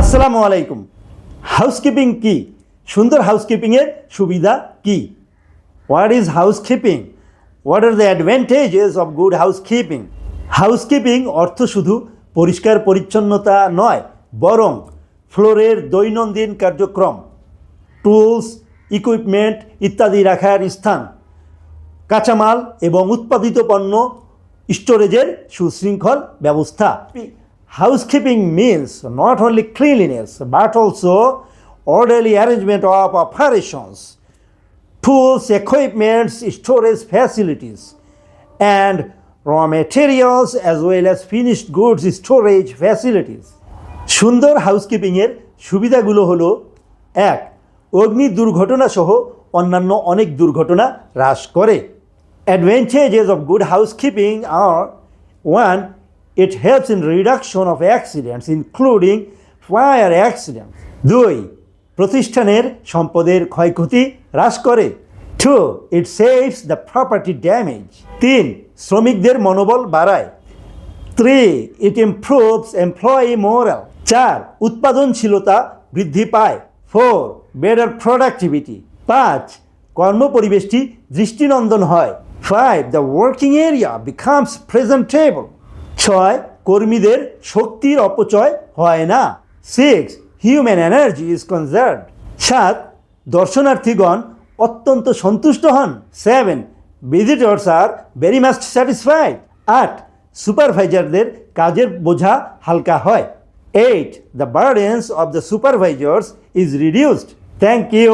আসসালামু আলাইকুম। হাউসকিপিং কি? সুন্দর হাউসকিপিংয়ের সুবিধা কি? What is housekeeping what are the advantages of good housekeeping housekeeping অর্থ শুধু পরিষ্কার পরিচ্ছন্নতা নয়, বরং ফ্লোরের দৈনন্দিন কার্যক্রম টুলস ইকুইপমেন্ট ইত্যাদি রাখার স্থান, কাঁচামাল এবং উৎপাদিত পণ্য স্টোরেজের সুশৃঙ্খল ব্যবস্থা। Housekeeping means not only cleanliness but also orderly arrangement of operations tools, equipments, storage facilities, and raw materials as well as finished goods storage facilities. সুন্দর হাউসকিপিংয়ের সুবিধাগুলো হলো এক অগ্নি দুর্ঘটনা সহ অন্যান্য অনেক দুর্ঘটনা হ্রাস করে advantages of good housekeeping are one it helps in reduction of accidents including fire accident দুই, প্রতিষ্ঠানের সম্পদের ক্ষয়ক্ষতি হ্রাস করে। Two it saves the property damage তিন শ্রমিকদের মনোবল বাড়ায়। Three it improves employee morale চার উৎপাদনশীলতা বৃদ্ধি পায়। ফোর বেটার প্রোডাক্টিভিটি পাঁচ কর্মপরিবেশটি দৃষ্টিনন্দন হয়। Five the working area becomes presentable ছয়, কর্মীদের শক্তির অপচয় হয় না। Six human energy is conserve সাত, দর্শনার্থীগণ অত্যন্ত সন্তুষ্ট হন। Seven visitors are very must satisfied আট সুপারভাইজারদের কাজের বোঝা হালকা হয়। Eight the burdens of the supervisors is reduced thank you